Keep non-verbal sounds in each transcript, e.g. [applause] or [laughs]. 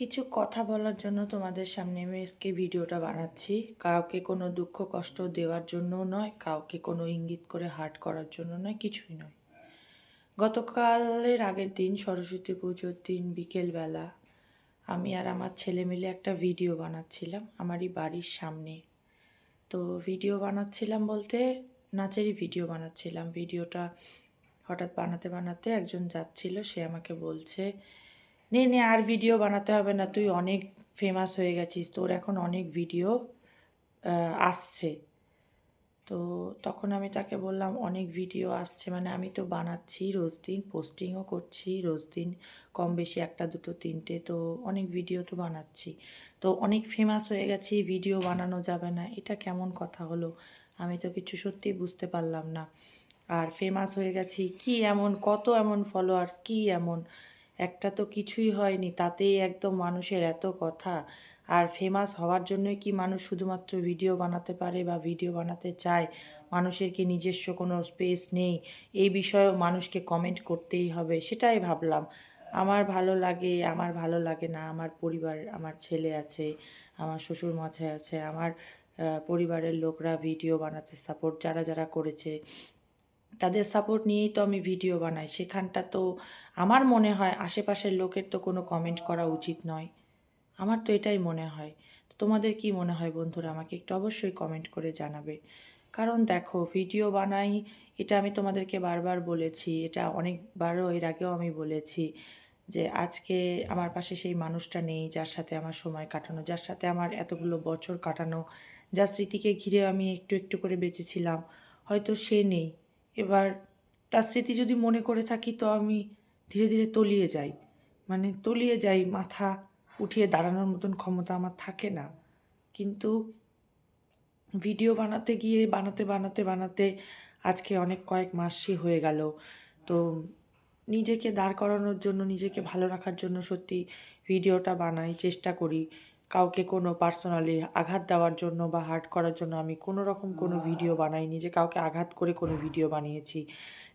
কিছু কথা বলার জন্য তোমাদের সামনে আমি আজকে ভিডিওটা বানাচ্ছি। কাউকে কোনো দুঃখ, কষ্ট দেওয়ার জন্য নয়, কাউকে কোনো ইঙ্গিত করে হার্ট করার জন্য নয়, কিছুই নয়। গতকালের আগের দিন সরস্বতী পুজোর দিন বিকেলবেলা আমি আর আমার ছেলে মিলে একটা ভিডিও বানাচ্ছিলাম আমারই বাড়ির সামনে। তো ভিডিও বানাচ্ছিলাম বলতে নাচেরই ভিডিও বানাচ্ছিলাম। ভিডিওটা হঠাৎ বানাতে বানাতে একজন যাচ্ছিল, সে আমাকে বলছে নে নে, আর ভিডিও বানাতে হবে না। তুই অনেক ফেমাস হয়ে গেছিস। তোর এখন অনেক ভিডিও আসছে। তো তখন আমি তাকে বললাম, অনেক ভিডিও আসছে। মানে আমি তো বানাচ্ছি রোজ দিন পোস্টিংও করছি রোজ দিন, কম বেশি একটা, দুটো, তিনটে। তো অনেক ভিডিও তো বানাচ্ছি। তো অনেক ফেমাস হয়ে গেছি ভিডিও বানানো যাবে না। এটা কেমন কথা হলো? আমি তো কিছু সত্যি বুঝতে পারলাম না। আর ফেমাস হয়ে গেছি, কি এমন, কত এমন ফলোয়ার্স কি এমন? একটা তো কিছুই হয়নি, তাতেই একদম মানুষের এত কথা। আর ফেমাস হওয়ার জন্যই কি মানুষ শুধুমাত্র ভিডিও বানাতে পারে বা ভিডিও বানাতে চায়? মানুষের কি নিজস্ব কোনো স্পেস নেই? এই বিষয়েও মানুষকে কমেন্ট করতেই হবে, সেটাই ভাবলাম। আমার ভালো লাগে, আমার ভালো লাগে না, আমার পরিবার, আমার ছেলে আছে, আমার শ্বশুর মশাই আছে, আমার পরিবারের লোকরা ভিডিও বানাতে সাপোর্ট যারা যারা করেছে তাদের সাপোর্ট নিয়েই তো আমি ভিডিও বানাই। সেখানটা তো আমার মনে হয় আশেপাশের লোকের তো কোনো কমেন্ট করা উচিত নয়। আমার তো এটাই মনে হয়। তো তোমাদের কি মনে হয় বন্ধুরা? আমাকে একটু অবশ্যই কমেন্ট করে জানাবে। কারণ দেখো ভিডিও বানাই, এটা আমি তোমাদেরকে বারবার বলেছি, এটা অনেকবারও এর আগেও আমি বলেছি যে আজকে আমার পাশে সেই মানুষটা নেই যার সাথে আমার সময় কাটানো, যার সাথে আমার এতগুলো বছর কাটানো, যার স্মৃতিকে ঘিরে আমি একটু একটু করে বেঁচেছিলাম। হয়তো সে নেই। এবার তার স্মৃতি যদি মনে করে থাকি, তো আমি ধীরে ধীরে তলিয়ে যাই। মানে তলিয়ে যাই, মাথা উঠিয়ে দাঁড়ানোর মতন ক্ষমতা আমার থাকে না। কিন্তু ভিডিও বানাতে গিয়ে, বানাতে বানাতে বানাতে আজকে অনেক কয়েক মাসই হয়ে গেল। তো নিজেকে দাঁড় করানোর জন্য, নিজেকে ভালো রাখার জন্য সত্যি ভিডিওটা বানাই, চেষ্টা করি। কাউকে কোনো পার্সোনালি আঘাত দেওয়ার জন্য বা হার্ট করার জন্য আমি কোনো রকম কোনো ভিডিও বানাইনি যে কাউকে আঘাত করে কোনো ভিডিও বানিয়েছি।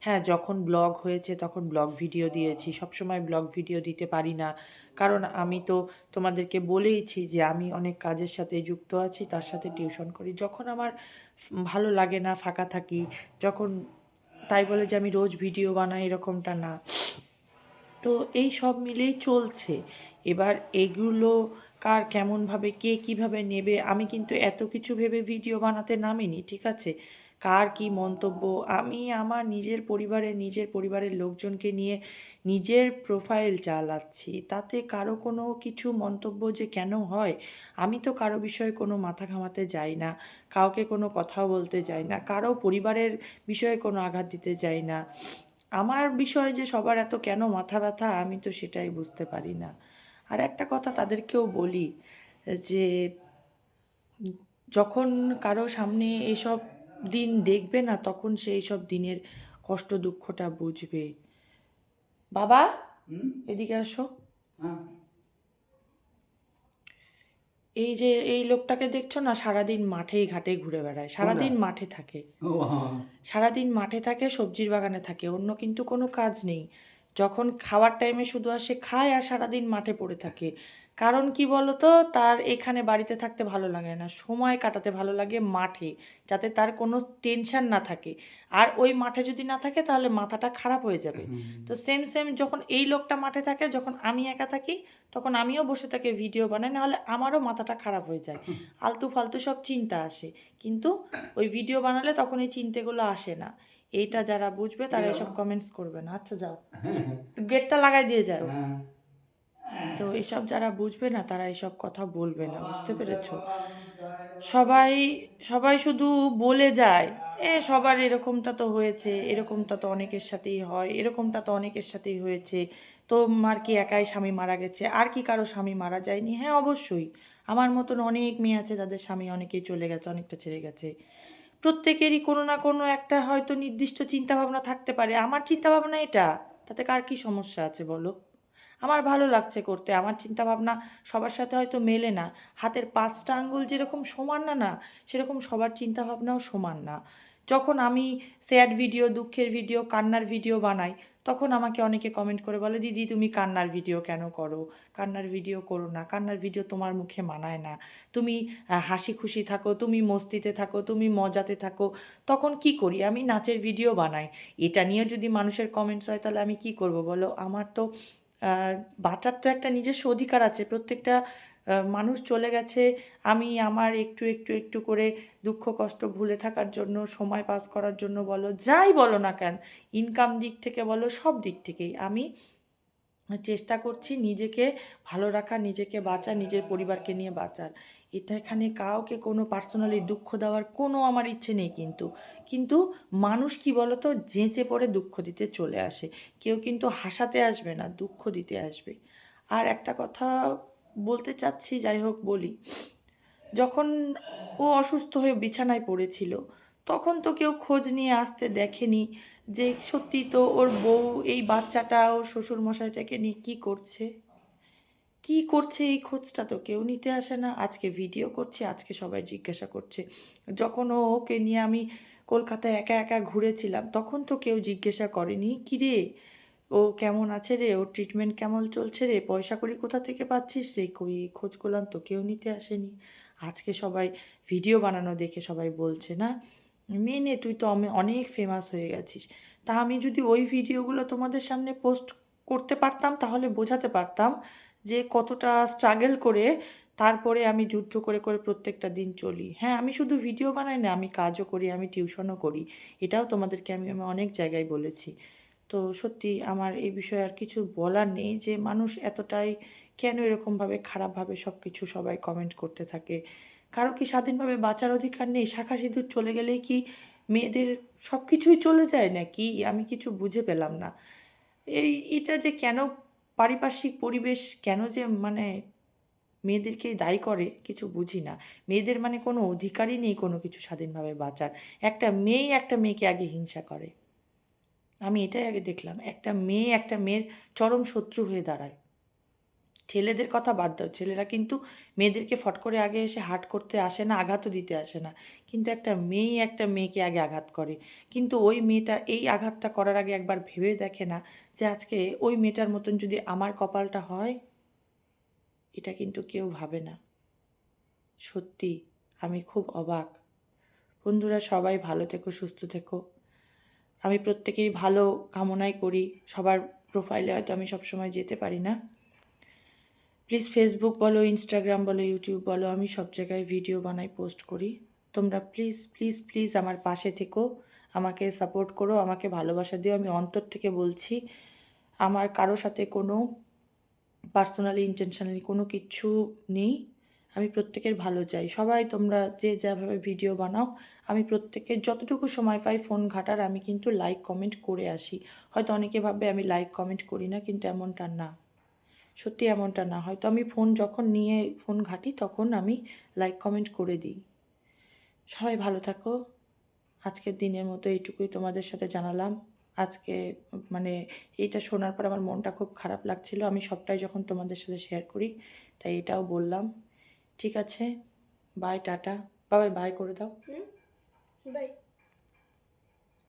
হ্যাঁ যখন ব্লগ হয়েছে তখন ব্লগ ভিডিও দিয়েছি। সবসময় ব্লগ ভিডিও দিতে পারি না। কারণ আমি তো তোমাদেরকে বলেইছি যে আমি অনেক কাজের সাথে যুক্ত আছি তার সাথে টিউশন করি। যখন আমার ভালো লাগে না ফাঁকা থাকি যখন তাই বলে যে আমি রোজ ভিডিও বানাই এরকমটা না। তো এই সব মিলেই চলছে। এবার এগুলো কার কেমনভাবে, কে কীভাবে নেবে, আমি কিন্তু এত কিছু ভেবে ভিডিও বানাতে নামিনি, ঠিক আছে? কার কি মন্তব্য? আমি আমার নিজের পরিবারের নিজের পরিবারের লোকজনকে নিয়ে নিজের প্রোফাইল চালাচ্ছি। তাতে কারও কোনো কিছু মন্তব্য যে কেন হয়, আমি তো কারও বিষয়ে কোনো মাথা ঘামাতে যাই না, কাউকে কোনো কথা বলতে যাই না, কারও পরিবারের বিষয়ে কোনো আঘাত দিতে যাই না। আমার বিষয়ে যে সবার এত কেন মাথা ব্যথা, আমি তো সেটাই বুঝতে পারি না। আর একটা কথা তাদেরকেও বলি যে যখন কারও সামনে এসব দিন দেখবে না তখন সে এইসব দিনের কষ্ট দুঃখটা বুঝবে। বাবা এদিকে আসো। হ্যাঁ। এই যে এই লোকটাকে দেখছ না সারাদিন মাঠেই ঘাটে ঘুরে বেড়ায়। সারাদিন মাঠে থাকে। হ্যাঁ। সারাদিন মাঠে থাকে সবজির বাগানে থাকে। অন্য কিন্তু কোনো কাজ নেই। যখন খাওয়ার টাইমে শুধু আসে খায় আর সারাদিন মাঠে পড়ে থাকে। কারণ কি বলতো? তার এখানে বাড়িতে থাকতে ভালো লাগে না। সময় কাটাতে ভালো লাগে মাঠে যাতে তার কোনো টেনশন না থাকে। আর ওই মাঠে যদি না থাকে তাহলে মাথাটা খারাপ হয়ে যাবে। তো সেম সেম যখন এই লোকটা মাঠে থাকে যখন আমি একা থাকি তখন আমিও বসে থাকি ভিডিও বানাই নাহলে আমারও মাথাটা খারাপ হয়ে যায়। আলতু ফালতু সব চিন্তা আসে। কিন্তু ওই ভিডিও বানালে তখন এই চিন্তেগুলো আসে না। এইটা যারা বুঝবে তারা এসব কমেন্টস করবে না। আচ্ছা যাও। [laughs] গেটটা লাগাই দিয়ে যাও। হ্যাঁ। তো এসব যারা বুঝবে না তারা এসব কথা বলবে না বুঝতে পেরেছ? সবাই সবাই শুধু বলে যায় এ সবার এরকমটা তো হয়েছে এরকমটা তো অনেকের সাথেই হয় এরকমটা তো অনেকের সাথেই হয়েছে তো মার কি একাই স্বামী মারা গেছে আর কি কারও স্বামী মারা যায়নি? হ্যাঁ অবশ্যই। আমার মতন অনেক মেয়ে আছে যাদের স্বামী অনেকেই চলে গেছে অনেকটা ছেড়ে গেছে। প্রত্যেকেরই কোনো না কোনো একটা হয়তো নির্দিষ্ট চিন্তাভাবনা থাকতে পারে। আমার চিন্তাভাবনা এটা। তাতে কার কি সমস্যা আছে বলো? আমার ভালো লাগছে করতে। আমার চিন্তাভাবনা সবার সাথে হয়তো মেলে না। হাতের পাঁচটা আঙ্গুল যেরকম সমান না না, সেরকম সবার চিন্তাভাবনাও সমান না। যখন আমি স্যাড ভিডিও দুঃখের ভিডিও কান্নার ভিডিও বানাই, তখন আমাকে অনেকে কমেন্ট করে বলে, দিদি, তুমি কান্নার ভিডিও কেন করো? কান্নার ভিডিও করো না। কান্নার ভিডিও তোমার মুখে মানায় না। তুমি হাসি খুশি থাকো, তুমি মস্তিতে থাকো, তুমি মজাতে থাকো। তখন কি করি? আমি নাচের ভিডিও বানাই। এটা নিয়ে যদি মানুষের কমেন্টস হয়, তাহলে আমি কি করব বলো? আমার তো বাঁচার তো একটা নিজস্ব অধিকার আছে। প্রত্যেকটা মানুষ চলে গেছে। আমি আমার একটু একটু একটু করে দুঃখ, কষ্ট ভুলে থাকার জন্য, সময় পাস করার জন্য বলো, যাই বলো না কেন ইনকাম দিক থেকে বলো, সব দিক থেকেই আমি চেষ্টা করছি নিজেকে ভালো রাখা, নিজেকে বাঁচা, নিজের পরিবারকে নিয়ে বাঁচার। এটা এখানে কাউকে কোনো পার্সোনালি দুঃখ দেওয়ার কোনো আমার ইচ্ছে নেই কিন্তু। কিন্তু মানুষ কি বলো তো জেঁচে পড়ে দুঃখ দিতে চলে আসে। কেউ কিন্তু হাসাতে আসবে না, দুঃখ দিতে আসবে। আর একটা কথা বলতে চাচ্ছি, যাই হোক বলি। যখন ও অসুস্থ হয়ে বিছানায় পড়েছিল, তখন তো কেউ খোঁজ নিয়ে আসতে দেখেনি যে সত্যি তো ওর বউ এই বাচ্চাটা ওর শ্বশুর মশাইটাকে নিয়ে কী করছে। কি করছে এই খোঁজটা তো কেউ নিতে আসে না। আজকে ভিডিও করছে, আজকে সবাই জিজ্ঞাসা করছে। যখন ও ওকে নিয়ে আমি কলকাতায় একা একা ঘুরেছিলাম, তখন তো কেউ জিজ্ঞাসা করেনি কি রে ও কেমন আছে রে? ওর ট্রিটমেন্ট কেমন চলছে রে? পয়সা করি কোথা থেকে পাচ্ছিস রে? কই, খোঁজ করলাম তো কেউ নিতে আসেনি। আজকে সবাই ভিডিও বানানো দেখে সবাই বলছে, না নে নে, তুই তো আমি অনেক ফেমাস হয়ে গেছিস। তা আমি যদি ওই ভিডিওগুলো তোমাদের সামনে পোস্ট করতে পারতাম, তাহলে বোঝাতে পারতাম যে কতটা স্ট্রাগল করে তারপরে আমি যুদ্ধ করে করে প্রত্যেকটা দিন চলি। হ্যাঁ আমি শুধু ভিডিও বানাই না, আমি কাজও করি, আমি টিউশনও করি। এটাও তোমাদেরকে আমি আমি অনেক জায়গায় বলেছি। তো সত্যি আমার এই বিষয়ে আর কিছু বলার নেই যে মানুষ এতটাই কেন এরকমভাবে খারাপভাবে সব কিছু সবাই কমেন্ট করতে থাকে? কারও কি স্বাধীনভাবে বাঁচার অধিকার নেই? শাখা সিঁদুর চলে গেলেই কি মেয়েদের সব কিছুই চলে যায় নাকি? আমি কিছু বুঝে পেলাম না। এই, এটা যে কেন পারিপার্শ্বিক পরিবেশ কেন যে মানে মেয়েদেরকে দায়ী করে কিছু বুঝি না। মেয়েদের মানে কোনো অধিকারই নেই কোনো কিছু স্বাধীনভাবে বাঁচার। একটা মেয়েই একটা মেয়েকে আগে হিংসা করে। আমি এটাই আগে দেখলাম, একটা মেয়ে একটা মেয়ের চরম শত্রু হয়ে দাঁড়ায়। ছেলেদের কথা বাদ দাও, ছেলেরা কিন্তু মেয়েদেরকে ফট করে আগে এসে হাট করতে আসে না, আঘাতও দিতে আসে না। কিন্তু একটা মেয়ে একটা মেয়েকে আগে আঘাত করে। কিন্তু ওই মেয়েটা এই আঘাতটা করার আগে একবার ভেবে দেখে না যে আজকে ওই মেয়েটার মতন যদি আমার কপালটা হয়, এটা কিন্তু কেউ ভাবে না। সত্যি, আমি খুব অবাক। বন্ধুরা, সবাই ভালো থেকো, সুস্থ থেকো। আমি প্রত্যেকেই ভালো কামনাই করি। সবার প্রোফাইলে হয়তো আমি সবসময় যেতে পারি না। প্লিজ ফেসবুক বলো ইনস্টাগ্রাম বলো ইউটিউব বলো, আমি সব জায়গায় ভিডিও বানাই পোস্ট করি। তোমরা প্লিজ প্লিজ প্লিজ আমার পাশে থেকো। আমাকে সাপোর্ট করো, আমাকে ভালোবাসা দিও। আমি অন্তর থেকে বলছি, আমার কারও সাথে কোনো পার্সোনালি ইন্টেনশনালি কোনো কিছু নেই। আমি প্রত্যেকের ভালো চাই। সবাই তোমরা যে যেভাবে ভিডিও বানাও, আমি প্রত্যেকের যতটুকু সময় পাই ফোন ঘাটার, আমি কিন্তু লাইক কমেন্ট করে আসি। হয়তো অনেকে ভাবে আমি লাইক কমেন্ট করি না, কিন্তু এমনটা না। সত্যি এমনটা না। হয়তো আমি ফোন যখন নিয়ে ফোন ঘাঁটি, তখন আমি লাইক কমেন্ট করে দিই। সবাই ভালো থাকো। আজকের দিনের মতো এইটুকুই তোমাদের সাথে জানালাম। আজকে মানে এইটা শোনার পর আমার মনটা খুব খারাপ লাগছিল। আমি সবটাই যখন তোমাদের সাথে শেয়ার করি, তাই এটাও বললাম। ঠিক আছে বাই টাটা বাবাই বাই করে দাও। বাই